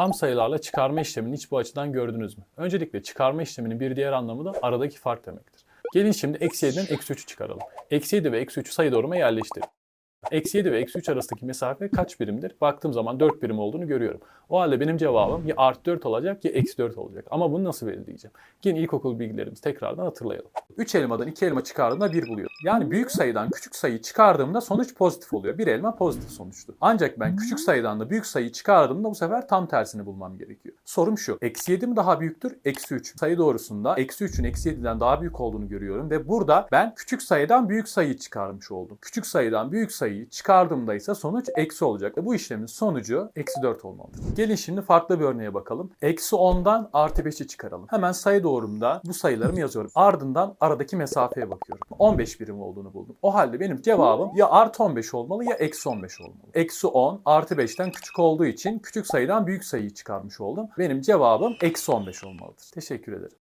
Tam sayılarla çıkarma işlemini hiç bu açıdan gördünüz mü? Öncelikle çıkarma işleminin bir diğer anlamı da aradaki fark demektir. Gelin şimdi eksi 7'den eksi 3'ü çıkaralım. Eksi 7 ve eksi 3'ü sayı doğruma yerleştirelim. Eksi 7 ve eksi 3 arasındaki mesafe kaç birimdir? Baktığım zaman 4 birim olduğunu görüyorum. O halde benim cevabım ya artı 4 olacak ya eksi 4 olacak. Ama bunu nasıl belirleyeceğim? Yine ilkokul bilgilerimizi tekrardan hatırlayalım. 3 elmadan 2 elma çıkardığımda 1 buluyorum. Yani büyük sayıdan küçük sayıyı çıkardığımda sonuç pozitif oluyor. Bir elma pozitif sonuçtu. Ancak ben küçük sayıdan da büyük sayıyı çıkardığımda bu sefer tam tersini bulmam gerekiyor. Sorum şu. Eksi 7 mi daha büyüktür? Eksi 3. Sayı doğrusunda eksi 3'ün eksi 7'den daha büyük olduğunu görüyorum ve burada ben küçük sayıdan büyük sayıyı çıkarmış oldum. Küçük sayıdan büyük sayıyı çıkardığımda ise sonuç eksi olacak. Ve bu işlemin sonucu eksi 4 olmalıdır. Gelin şimdi farklı bir örneğe bakalım. Eksi 10'dan artı 5'i çıkaralım. Hemen sayı doğrumda bu sayılarımı yazıyorum. Ardından aradaki mesafeye bakıyorum. 15 birim olduğunu buldum. O halde benim cevabım ya artı 15 olmalı ya eksi 15 olmalı. Eksi 10 artı 5'ten küçük olduğu için küçük sayıdan büyük sayıyı çıkarmış oldum. Benim cevabım eksi 15 olmalıdır. Teşekkür ederim.